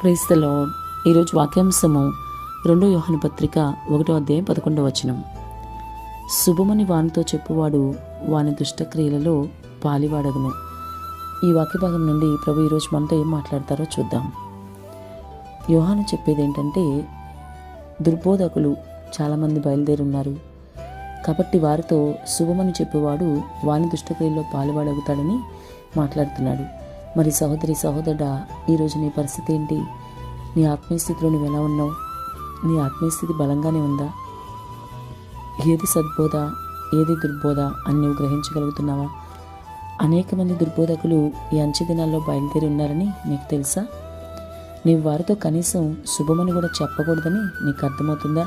Price the ఈరోజు వాక్యాంశము రెండో యోహన పత్రిక ఒకటో అధ్యాయం పదకొండవ వచనం. శుభమని వానితో చెప్పువాడు వాని దుష్టక్రియలలో పాలివాడగును. ఈ వాక్య భాగం నుండి ప్రభు ఈరోజు మనతో ఏం మాట్లాడతారో చూద్దాం. యోహాను చెప్పేది ఏంటంటే దుర్బోధకులు చాలామంది బయలుదేరున్నారు. కాబట్టి వారితో శుభమని చెప్పేవాడు వాని దుష్టక్రియల్లో పాలువాడవుతాడని మాట్లాడుతున్నాడు. మరి సహోదరి సహోదరుడా ఈరోజు నీ పరిస్థితి ఏంటి? నీ ఆత్మీయస్థితిలో నువ్వు ఎలా ఉన్నావు? నీ ఆత్మీయస్థితి బలంగానే ఉందా? ఏది సద్బోధ ఏది దుర్బోధ అని నువ్వు గ్రహించగలుగుతున్నావా? అనేక మంది దుర్బోధకులు ఈ అంచె దినాల్లో బయలుదేరి ఉన్నారని నీకు తెలుసా? నీవు వారితో కనీసం శుభమని కూడా చెప్పకూడదని నీకు అర్థమవుతుందా?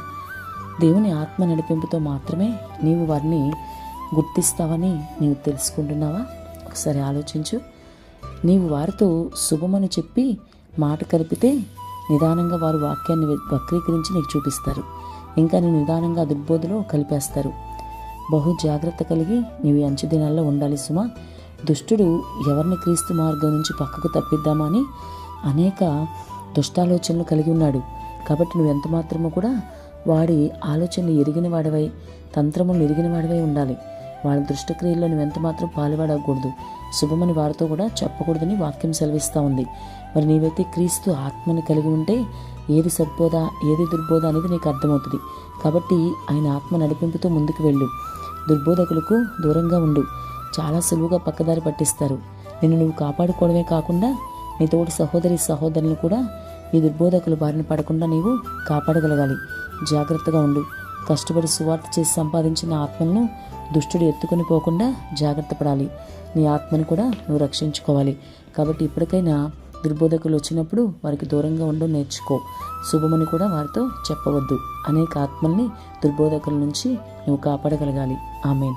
దేవుని ఆత్మ నడిపింపుతో మాత్రమే నీవు వారిని గుర్తిస్తావని నీవు తెలుసుకుంటున్నావా? ఒకసారి ఆలోచించు. నీవు వారితో శుభమని చెప్పి మాట కలిపితే నిదానంగా వారు వాక్యాన్ని వక్రీకరించి నీకు చూపిస్తారు. ఇంకా నేను నిదానంగా దుర్బోధలో కలిపేస్తారు. బహు జాగ్రత్త కలిగి నీవు అంచు దినాల్లో ఉండాలి సుమా. దుష్టుడు ఎవరిని క్రీస్తు మార్గం నుంచి పక్కకు తప్పిద్దామని అనేక దుష్టాలోచనలు కలిగి ఉన్నాడు. కాబట్టి నువ్వు ఎంత మాత్రమో కూడా వాడి ఆలోచనలు ఎరిగిన వాడివై తంత్రములు ఎరిగిన వాడివై ఉండాలి. వాళ్ళ దుష్టక్రియల్లో నువ్వు ఎంత మాత్రం పాల్పడకూడదు. శుభమని వారితో కూడా చెప్పకూడదని వాక్యం సెలవిస్తూ ఉంది. మరి నీవైతే క్రీస్తు ఆత్మని కలిగి ఉంటే ఏది సద్బోధ ఏది దుర్బోధ అనేది నీకు అర్థమవుతుంది. కాబట్టి ఆయన ఆత్మ నడిపింపుతో ముందుకు వెళ్ళు. దుర్బోధకులకు దూరంగా ఉండు. చాలా సులువుగా పక్కదారి పట్టిస్తారు. నిన్ను నువ్వు కాపాడుకోవడమే కాకుండా నీ తోటి సహోదరి సహోదరులను కూడా ఈ దుర్బోధకులు బారిన పడకుండా నీవు కాపాడగలగాలి. జాగ్రత్తగా ఉండు. కష్టపడి సువార్త చేసి సంపాదించిన ఆత్మలను దుష్టుడు ఎత్తుకొని పోకుండా జాగ్రత్త పడాలి. నీ ఆత్మను కూడా నువ్వు రక్షించుకోవాలి. కాబట్టి ఇప్పటికైనా దుర్బోధకులు వచ్చినప్పుడు వారికి దూరంగా ఉండడం నేర్చుకో. శుభమని కూడా వారితో చెప్పవద్దు. అనేక ఆత్మల్ని దుర్బోధకుల నుంచి నువ్వు కాపాడగలగాలి. ఆమెన్.